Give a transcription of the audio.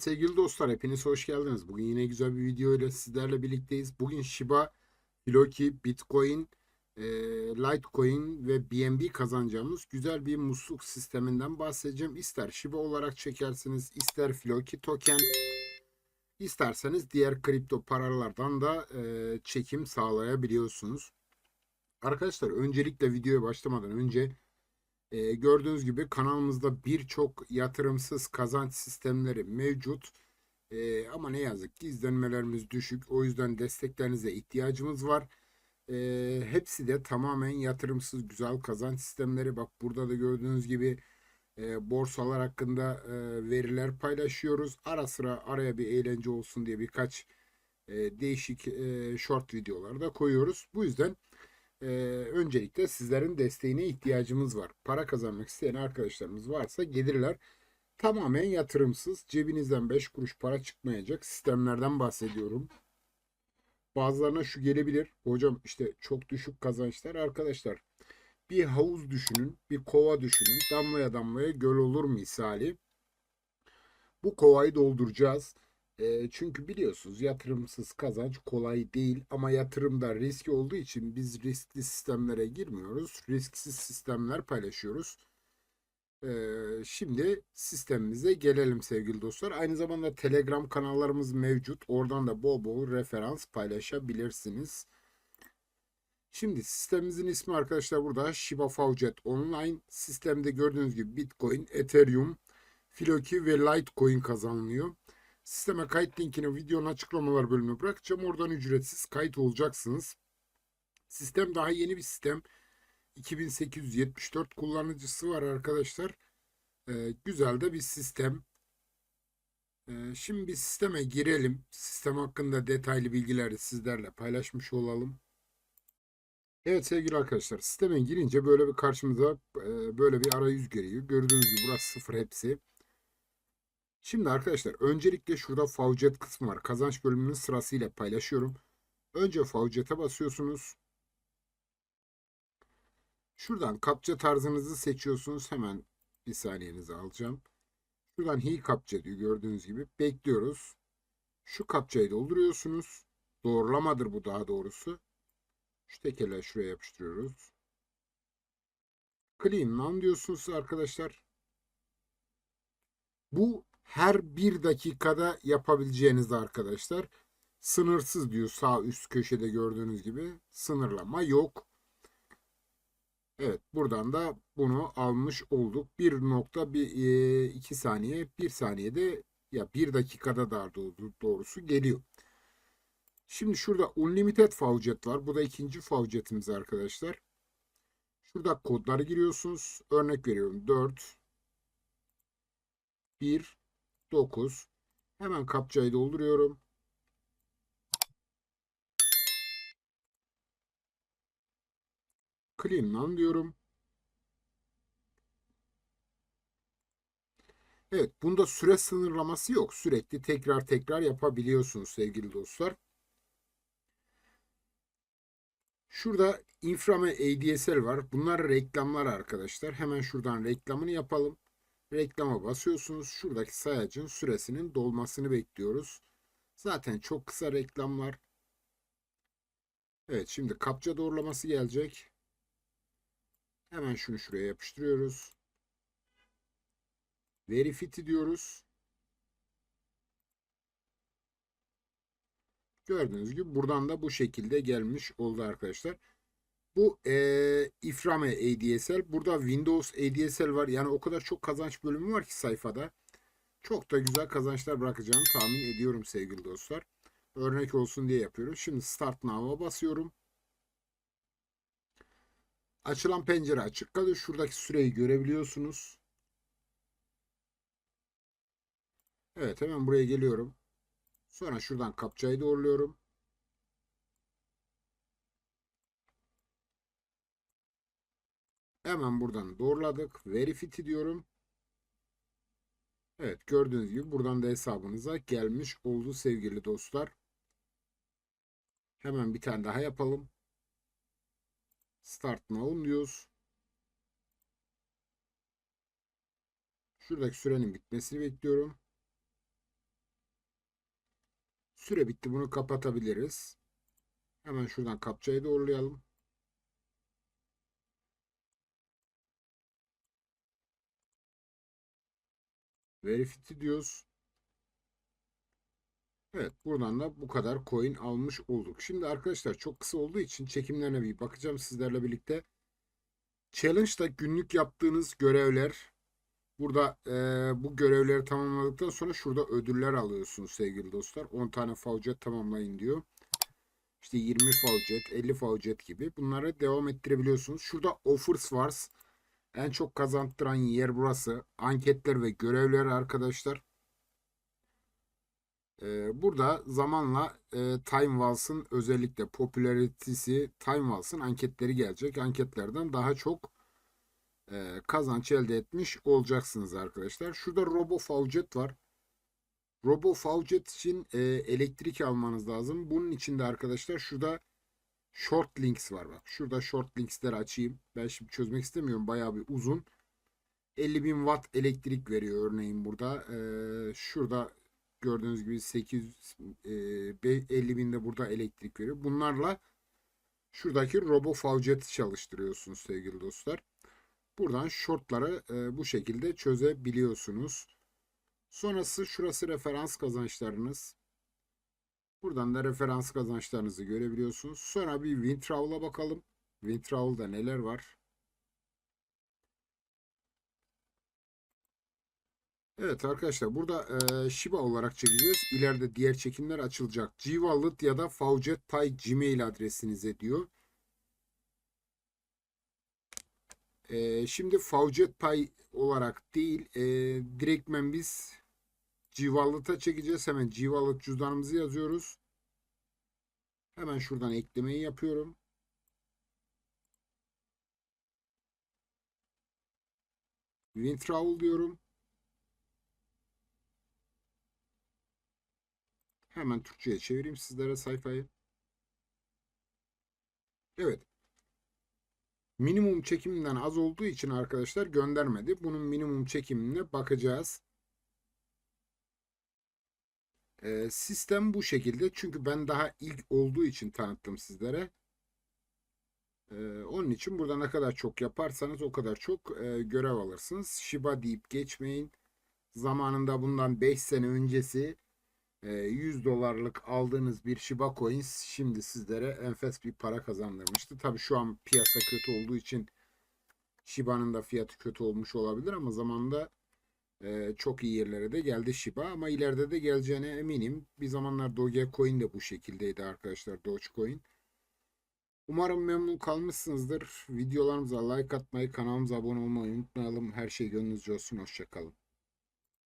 Evet sevgili dostlar hepiniz hoş geldiniz. Bugün yine güzel bir video ile sizlerle birlikteyiz. Bugün Shiba, Floki, Bitcoin, e, Litecoin ve BNB kazanacağımız güzel bir musluk sisteminden bahsedeceğim. İster Shiba olarak çekersiniz, ister Floki token, isterseniz diğer kripto paralardan da e, çekim sağlayabiliyorsunuz. Arkadaşlar öncelikle videoya başlamadan önce ee, gördüğünüz gibi kanalımızda birçok yatırımsız kazanç sistemleri mevcut. Ee, ama ne yazık ki izlenmelerimiz düşük. O yüzden desteklerinize ihtiyacımız var. Ee, hepsi de tamamen yatırımsız güzel kazanç sistemleri. Bak burada da gördüğünüz gibi e, borsalar hakkında e, veriler paylaşıyoruz. Ara sıra araya bir eğlence olsun diye birkaç e, değişik e, short videolar da koyuyoruz. Bu yüzden e, öncelikle sizlerin desteğine ihtiyacımız var. Para kazanmak isteyen arkadaşlarımız varsa gelirler. Tamamen yatırımsız, cebinizden 5 kuruş para çıkmayacak sistemlerden bahsediyorum. Bazılarına şu gelebilir. Hocam işte çok düşük kazançlar arkadaşlar. Bir havuz düşünün, bir kova düşünün. Damlaya damlaya göl olur misali. Bu kovayı dolduracağız. E, çünkü biliyorsunuz yatırımsız kazanç kolay değil ama yatırımda riski olduğu için biz riskli sistemlere girmiyoruz. Risksiz sistemler paylaşıyoruz. E, şimdi sistemimize gelelim sevgili dostlar. Aynı zamanda Telegram kanallarımız mevcut. Oradan da bol bol referans paylaşabilirsiniz. Şimdi sistemimizin ismi arkadaşlar burada Shiba Faucet Online. Sistemde gördüğünüz gibi Bitcoin, Ethereum, Floki ve Litecoin kazanılıyor. Sisteme kayıt linkini videonun açıklamalar bölümüne bırakacağım. Oradan ücretsiz kayıt olacaksınız. Sistem daha yeni bir sistem. 2874 kullanıcısı var arkadaşlar. Ee, güzel de bir sistem. Ee, şimdi bir sisteme girelim. Sistem hakkında detaylı bilgileri sizlerle paylaşmış olalım. Evet sevgili arkadaşlar sisteme girince böyle bir karşımıza e, böyle bir arayüz geliyor. Gördüğünüz gibi burası sıfır hepsi. Şimdi arkadaşlar öncelikle şurada favcet kısmı var. Kazanç bölümünün sırasıyla paylaşıyorum. Önce favcete basıyorsunuz. Şuradan kapça tarzınızı seçiyorsunuz. Hemen bir saniyenizi alacağım. Şuradan hi kapça diyor gördüğünüz gibi. Bekliyoruz. Şu kapçayı dolduruyorsunuz. Doğrulamadır bu daha doğrusu. Şu tekerle şuraya yapıştırıyoruz. Clean lan diyorsunuz arkadaşlar. Bu her bir dakikada yapabileceğiniz arkadaşlar. Sınırsız diyor sağ üst köşede gördüğünüz gibi. Sınırlama yok. Evet buradan da bunu almış olduk. 1.2 saniye 1 saniyede ya 1 dakikada daha doğrusu geliyor. Şimdi şurada unlimited faucet var. Bu da ikinci faucetimiz arkadaşlar. Şurada kodları giriyorsunuz. Örnek veriyorum 4 1 9. Hemen kapçayı dolduruyorum. Clean diyorum. Evet, bunda süre sınırlaması yok. Sürekli tekrar tekrar yapabiliyorsunuz sevgili dostlar. Şurada Inframe ADSL var. Bunlar reklamlar arkadaşlar. Hemen şuradan reklamını yapalım. Reklama basıyorsunuz. Şuradaki sayacın süresinin dolmasını bekliyoruz. Zaten çok kısa reklamlar. Evet şimdi kapça doğrulaması gelecek. Hemen şunu şuraya yapıştırıyoruz. Verifiti diyoruz. Gördüğünüz gibi buradan da bu şekilde gelmiş oldu arkadaşlar. Bu e, Iframe ADSL. Burada Windows ADSL var. Yani o kadar çok kazanç bölümü var ki sayfada. Çok da güzel kazançlar bırakacağını tahmin ediyorum sevgili dostlar. Örnek olsun diye yapıyorum. Şimdi Start Now'a basıyorum. Açılan pencere açık kalıyor. Şuradaki süreyi görebiliyorsunuz. Evet hemen buraya geliyorum. Sonra şuradan kapçayı doğruluyorum. Hemen buradan doğruladık. Verifiti diyorum. Evet gördüğünüz gibi buradan da hesabınıza gelmiş oldu sevgili dostlar. Hemen bir tane daha yapalım. Start now diyoruz. Şuradaki sürenin bitmesini bekliyorum. Süre bitti. Bunu kapatabiliriz. Hemen şuradan kapçayı doğrulayalım. Verifiti diyoruz. Evet buradan da bu kadar coin almış olduk. Şimdi arkadaşlar çok kısa olduğu için çekimlerine bir bakacağım sizlerle birlikte. Challenge'da günlük yaptığınız görevler. Burada e, bu görevleri tamamladıktan sonra şurada ödüller alıyorsunuz sevgili dostlar. 10 tane faucet tamamlayın diyor. İşte 20 faucet, 50 faucet gibi. Bunları devam ettirebiliyorsunuz. Şurada offers var. En çok kazandıran yer burası. Anketler ve görevler arkadaşlar. Ee, burada zamanla e, Time Waltz'ın özellikle popülaritesi Time Waltz'ın anketleri gelecek. Anketlerden daha çok e, kazanç elde etmiş olacaksınız arkadaşlar. Şurada Robo Faucet var. Robo Faucet için e, elektrik almanız lazım. Bunun için de arkadaşlar şurada Short Links var bak. Şurada Short Links'leri açayım. Ben şimdi çözmek istemiyorum. Bayağı bir uzun. 50.000 watt elektrik veriyor örneğin burada. Ee, şurada gördüğünüz gibi 8 e, 50 binde burada elektrik veriyor. Bunlarla şuradaki Robo Faucet'i çalıştırıyorsunuz sevgili dostlar. Buradan shortları e, bu şekilde çözebiliyorsunuz. Sonrası şurası referans kazançlarınız. Buradan da referans kazançlarınızı görebiliyorsunuz. Sonra bir Wintrawl'a bakalım. Wintrawl'da neler var? Evet arkadaşlar burada e, Shiba olarak çekeceğiz. İleride diğer çekimler açılacak. Gwallet ya da Faucet Pay Gmail adresinize diyor. E, şimdi Faucet olarak değil e, direktmen biz Gwallet'a çekeceğiz. Hemen Gwallet cüzdanımızı yazıyoruz. Hemen şuradan eklemeyi yapıyorum. Wintrawl diyorum. Hemen Türkçe'ye çevireyim sizlere sayfayı. Evet. Minimum çekiminden az olduğu için arkadaşlar göndermedi. Bunun minimum çekimine bakacağız. Ee, sistem bu şekilde. Çünkü ben daha ilk olduğu için tanıttım sizlere. Ee, onun için burada ne kadar çok yaparsanız o kadar çok e, görev alırsınız. Shiba deyip geçmeyin. Zamanında bundan 5 sene öncesi 100 dolarlık aldığınız bir Shiba Coins şimdi sizlere enfes bir para kazandırmıştı. Tabi şu an piyasa kötü olduğu için Shiba'nın da fiyatı kötü olmuş olabilir ama zamanında çok iyi yerlere de geldi Shiba ama ileride de geleceğine eminim. Bir zamanlar Dogecoin de bu şekildeydi arkadaşlar Dogecoin. Umarım memnun kalmışsınızdır. Videolarımıza like atmayı, kanalımıza abone olmayı unutmayalım. Her şey gönlünüzce olsun. Hoşçakalın.